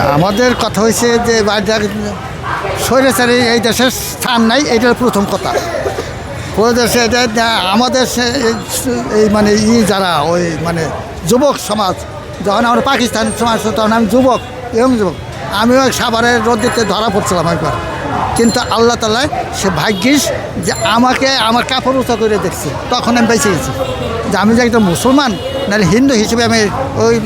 আমাদের কথা হয়েছে যে স্বৈরাচারী এই দেশের স্থান নাই এটার প্রথম কথা। এটা আমাদের এই মানে ই যারা, ওই মানে যুবক সমাজ, যখন আমরা পাকিস্তান সমাজ, তখন আমি যুবক এবং যুবক, আমিও এক সাভারের রোদ্দিতে ধরা পড়ছিলাম একবার। কিন্তু আল্লাহ তালায় সে ভাগ্যিস যে আমাকে আমার কাপড় উঁচা করে দেখছে। তখন আমি বেঁচে গেছি। যে আমি যে একটা মুসলমান, নাহলে হিন্দু হিসেবে আমি ওই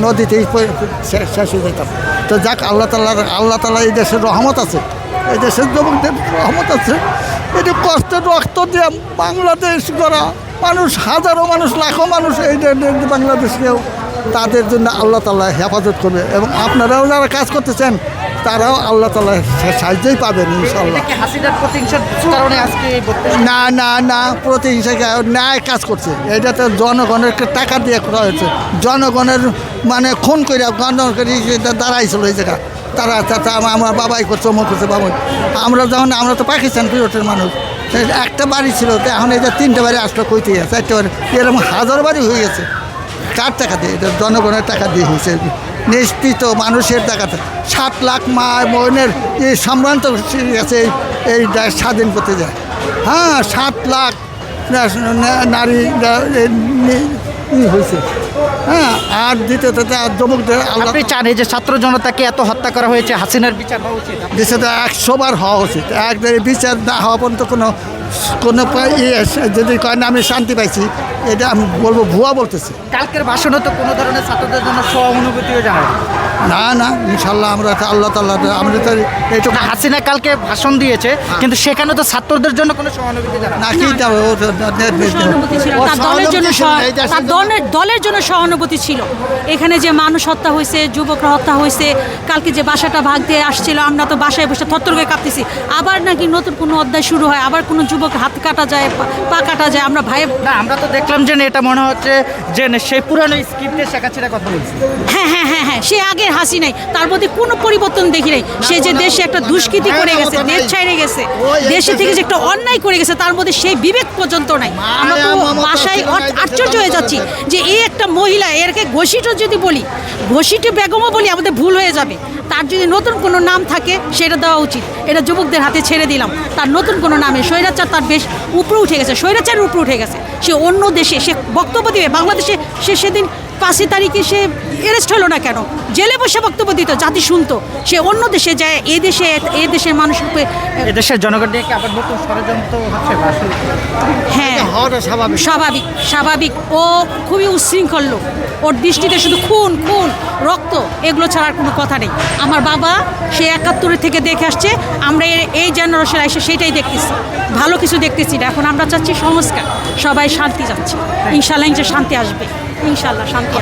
শে- শেষ হয়ে যেতাম। তো যাক, আল্লাহ তালার আল্লাহ তালা এই দেশের রহমত আছে। এই দেশের যুবকদের রহমত আছে। এটি কষ্টের রক্ত দিয়ে বাংলাদেশ গড়া মানুষ, হাজারো মানুষ, লাখো মানুষ এই বাংলাদেশকেও তাদের জন্য আল্লাহ তাল্লাহ হেফাজত করবে। এবং আপনারাও যারা কাজ করতেছেন তারাও আল্লাহ তাল্লাহ সাহায্যই পাবেন ইনশাল্লাহ না না না প্রতিহিংসাকে ন্যায় কাজ করছে। এটা তো জনগণের টাকা দিয়ে করা হয়েছে। জনগণের মানে খুন করে গণগণ দাঁড়াইছিল এই জায়গা। তারা তারা আমার বাবাই করছে অমুক করছে বাবা আমরা যখন আমরা তো পাকিস্তান পিরিয়ডের মানুষ। একটা বাড়ি ছিল তো এখন এই যে তিনটে বাড়ি আসলো কইতে গেছে চারটে বাড়ি এরকম হাজার বাড়ি হয়ে গেছে। কার টাকা দিয়ে? এটা জনগণের টাকা দিয়ে হয়েছে। নিশ্চিত মানুষের দেখাতে। সাত লাখ মা বোনের এই সম্ভ্রান্ত গেছে এই দেশ স্বাধীন করতে যায়। হ্যাঁ সাত লাখ নারী হয়েছে। হ্যাঁ আর দ্বিতীয়ত আল্লাহ আপনি চান এই যে ছাত্র জনতাকে এত হত্যা করা হয়েছে হাসিনার বিচার হওয়া উচিত? দেশে একশো বার হওয়া উচিত। একবার বিচার না হওয়া পর্যন্ত কোনো কোনো ইয়ে যদি কয় না, আমি শান্তি পাইছি, এটা আমি বলব, ভুয়া বলতেছি। কালকের ভাষণে তো কোনো ধরনের ছাত্রদের জন্য সহানুভূতিও জানায় না না ইনশাল্লাহ আমরা তো আল্লাহ তাল্লাহ আমরা তো এইটুকু হাসিনা কালকে ভাষণ দিয়েছে কিন্তু সেখানে তো ছাত্রদের জন্য কোনো সহানুভূতি না কি দলের জন্য দলের দলের জন্য সহানুভূতি ছিল। এখানে যে মানুষ হত্যা হয়েছে যুবকরা হত্যা হয়েছে কালকে যে বাসাটা ভাগ দিয়ে আসছিল আমরা তো বাসায় বসে থত্তর করে কাঁপতেছি। আবার নাকি নতুন কোনো অধ্যায় শুরু হয় আবার কোনো যুবক হাত কাটা যায় পা- পা কাটা যায় আমরা ভাই না আমরা তো দেখলাম যে এটা মনে হচ্ছে যে সেই পুরানো স্ক্রিপ্টে শেখাচ্ছিরা কথা বলছি। হ্যাঁ হ্যাঁ হ্যাঁ হ্যাঁ সে আগে হাসি নাই তার মধ্যে কোনো পরিবর্তন দেখি নাই। সে যে দেশে একটা দুষ্কৃতি করে গেছে দেশ ছাইড়ে গেছে দেশে থেকে যে একটা অন্যায় করে গেছে তার মধ্যে সেই বিবেক পর্যন্ত নাই। আমরা তো বাসায় আশ্চর্য হয়ে যাচ্ছি যে এই একটা মহিলা এরকে ঘষিটও যদি বলি ঘষিটে বেগমও বলি আমাদের ভুল হয়ে যাবে। তার যদি নতুন কোনো নাম থাকে সেটা দেওয়া উচিত। এটা যুবকদের হাতে ছেড়ে দিলাম। তার নতুন কোনো নামে স্বৈরাচার তার বেশ উপরে উঠে গেছে স্বৈরাচারের উপরে উঠে গেছে। সে অন্য দেশে সে বক্তব্য দিবে বাংলাদেশে সে সেদিন পাঁচই তারিখে সে অ্যারেস্ট হলো না কেন? জেলে বসে বক্তব্য দিত জাতি শুনতো। সে অন্য দেশে যায় এ দেশে এ দেশের মানুষের উপরে, এদেশের জনগণ দিয়ে আবার নতুন ষড়যন্ত্র হ্যাঁ স্বাভাবিক। স্বাভাবিক স্বাভাবিক। ও খুবই উচ্ছৃঙ্খল লোক। ওর দৃষ্টিতে শুধু খুন খুন রক্ত এগুলো ছাড়ার কোনো কথা নেই। আমার বাবা সে একাত্তরের থেকে দেখে আসছে আমরা এই জেনারেশন এসে সেটাই দেখতেছি। ভালো কিছু দেখতেছি না। এখন আমরা চাচ্ছি সংস্কার। সবাই শান্তি চাচ্ছি ইনশাল্লাহ ইনশা শান্তি আসবে। ইনশাল্লাহ শান্তি